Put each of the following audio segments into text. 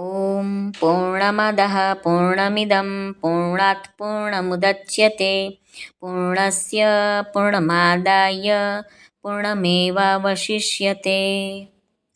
ઓમ પૂર્ણમદઃ પૂર્ણમિદં પૂર્ણાત પૂર્ણમુદચ્યતે પૂર્ણસ્ય પૂર્ણમાદાય પૂર્ણમેવાવશિષ્યતે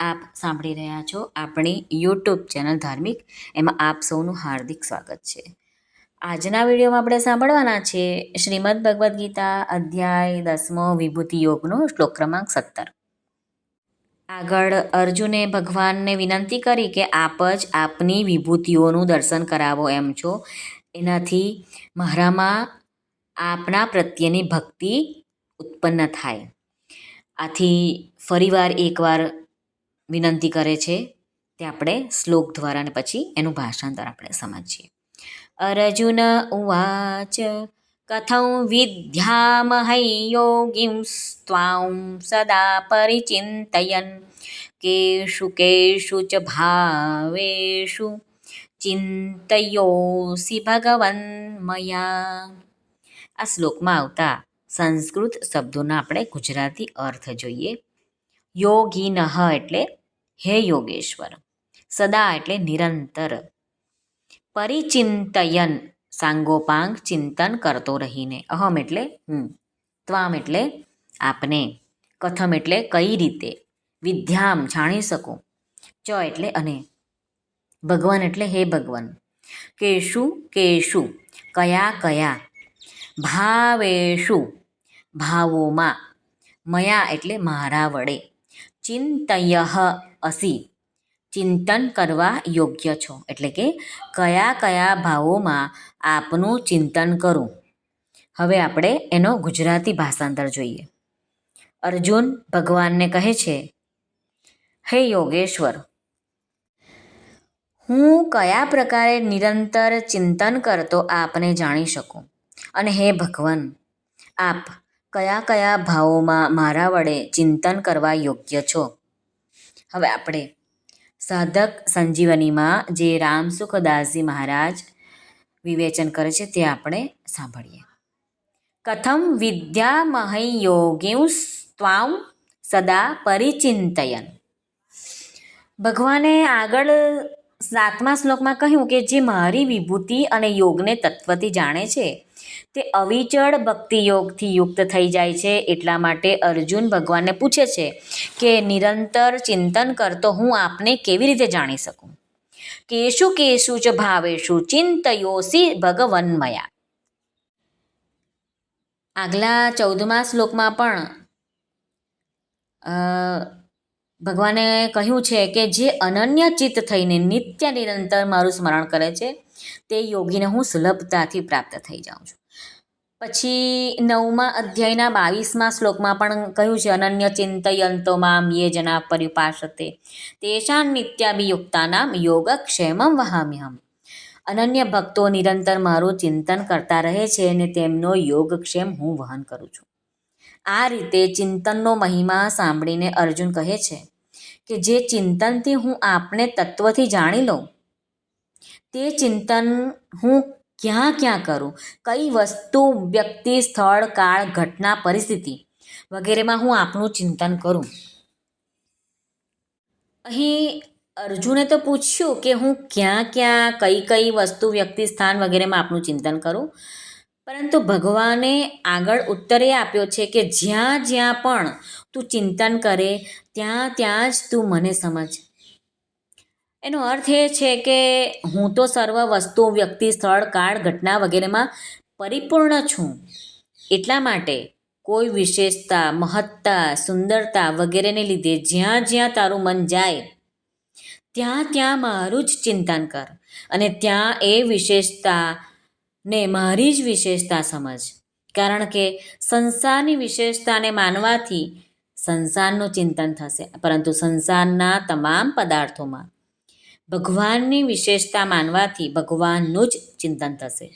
આપ સાંભળી રહ્યા છો આપણી યુટ્યુબ ચેનલ ધાર્મિક, એમાં આપ સૌનું હાર્દિક સ્વાગત છે। આજના વિડીયોમાં આપણે સાંભળવાના છે શ્રીમદ ભગવદ્ ગીતા અધ્યાય દસમો વિભૂતિ યોગનો શ્લોક ક્રમાંક સત્તર। આગળ અર્જુને ભગવાનને વિનંતી કરી કે આપ જ આપની વિભૂતિઓનું દર્શન કરાવો એમ છો. એનાથી મારામાં આપના પ્રત્યેની ભક્તિ ઉત્પન્ન થાય. આથી ફરીવાર એકવાર વિનંતી કરે છે તે આપણે શ્લોક દ્વારા અને પછી એનું ભાષાંતર આપણે સમજીએ. અર્જુન ઉવાચ કથં વિદ્યામહૈ યોગીં સ્ત્વાં સદા પરિચિંતયન કેશુ કેષુ ચ ભાવેષુ ચિંતયોસી ભગવન મયા આ શ્લોકમાં આવતા સંસ્કૃત શબ્દોના આપણે ગુજરાતી અર્થ જોઈએ યોગીનઃ એટલે હે યોગેશ્વર સદા એટલે નિરંતર પરિચિંતયન સાંગોપાંગ ચિંતન કરતો રહીને. અહમ એટલે હું, ત્વામ એટલે આપને, કથમ એટલે કઈ રીતે, વિદ્યામ જાણી શકું, ચ એટલે અને, ભગવાન એટલે હે ભગવાન, કેશુ કેશુ, કયા કયા, ભાવેશુ, ભાવોમાં, મયા એટલે મારા વડે, ચિંતય અસી ચિંતન કરવા યોગ્ય છો. એટલે કે કયા કયા ભાવોમાં આપનું ચિંતન કરું. હવે આપણે એનો ગુજરાતી ભાષાંતર જોઈએ. અર્જુન ભગવાનને કહે છે, હે યોગેશ્વર, હું કયા પ્રકારે નિરંતર ચિંતન કરતો આપને જાણી શકું? અને હે ભગવાન, આપ કયા કયા ભાવોમાં મારા વડે ચિંતન કરવા યોગ્ય છો? હવે આપણે સાધક સંજીવનીમાં જે રામ સુખદાસજી મહારાજ વિવેચન કરે છે તે આપણે સાંભળીએ. કથમ વિદ્યામહૈ યોગિંસ્ત્વાં સદા પરિચિંતયન. ભગવાને આગળ સાતમા શ્લોકમાં કહ્યું કે જે મારી વિભૂતિ અને યોગને તત્વથી જાણે છે, તે અવિચળ ભક્તિ યોગથી યુક્ત થઈ જાય છે. એટલા માટે અર્જુન ભગવાનને પૂછે છે કે, નિરંતર ચિંતન કરતો હું આપને કેવી રીતે જાણી શકું? કેશુ કેશુ ચ ભાવેશુ ચિંતયોસી ભગવન્મયા. આગલા ચૌદમા શ્લોકમાં પણ ભગવાને કહ્યું છે કે જે અનન્ય ચિત્ત થઈને નિત્ય નિરંતર મારું સ્મરણ કરે છે, તે યોગીને હું સુલભતાથી પ્રાપ્ત થઈ જાઉં છું. પછી નવમા અધ્યાયના બાવીસમાં શ્લોકમાં પણ કહ્યું છે, અનન્ય ચિંતયંતો મામ યે જના પરિપાશતે તેષાં નિત્યાભિયુક્તાનામ યોગક્ષેમમ વહામ્યહમ. અનન્ય ભક્તો નિરંતર મારું ચિંતન કરતા રહે છે અને તેમનો યોગક્ષેમ હું વહન કરું છું. આ રીતે ચિંતનનો મહિમા સાંભળીને અર્જુન કહે છે કે જે ચિંતનથી હું આપને તત્વથી જાણી લઉં, તે ચિંતન હું ક્યાં ક્યાં કરું, કઈ વસ્તુ, વ્યક્તિ, સ્થળ, કાળ, ઘટના, પરિસ્થિતિ વગેરેમાં હું આપનું ચિંતન કરું. અહીં અર્જુને તો પૂછ્યું કે હું ક્યાં ક્યાં, કઈ કઈ વસ્તુ, વ્યક્તિ, સ્થાન વગેરેમાં આપનું ચિંતન કરું. પરંતુ ભગવાને આગળ ઉત્તર એ આપ્યો છે કે જ્યાં જ્યાં પણ તું ચિંતન કરે, ત્યાં ત્યાં જ તું મને સમજ. એનો અર્થ એ છે કે હું તો સર્વ વસ્તુ, વ્યક્તિ, સ્થળ, કાળ, ઘટના વગેરેમાં પરિપૂર્ણ છું. એટલા માટે કોઈ વિશેષતા, મહત્તા, સુંદરતા વગેરેને લીધે જ્યાં જ્યાં તારું મન જાય, ત્યાં ત્યાં મારું જ ચિંતન કર. અને ત્યાં એ વિશેષતા ને મારી જ વિશેષતા સમજ. કારણ કે સંસારની વિશેષતાને માનવાથી સંસારનું ચિંતન થશે, પરંતુ સંસારના તમામ પદાર્થોમાં ભગવાનની વિશેષતા માનવાથી ભગવાનનું જ ચિંતન થશે.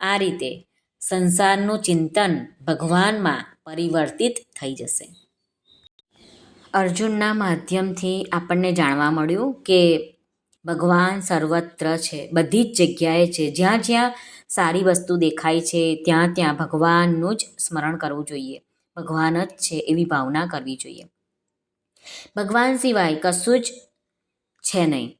આ રીતે સંસારનું ચિંતન ભગવાનમાં પરિવર્તિત થઈ જશે. અર્જુનના માધ્યમથી આપણને જાણવા મળ્યું કે ભગવાન સર્વત્ર છે, બધી જ જગ્યાએ છે. જ્યાં જ્યાં સારી વસ્તુ દેખાય છે, ત્યાં ત્યાં ભગવાનનું જ સ્મરણ કરવું જોઈએ. ભગવાન જ છે એવી ભાવના કરવી જોઈએ. ભગવાન સિવાય કશું જ છે નહીં.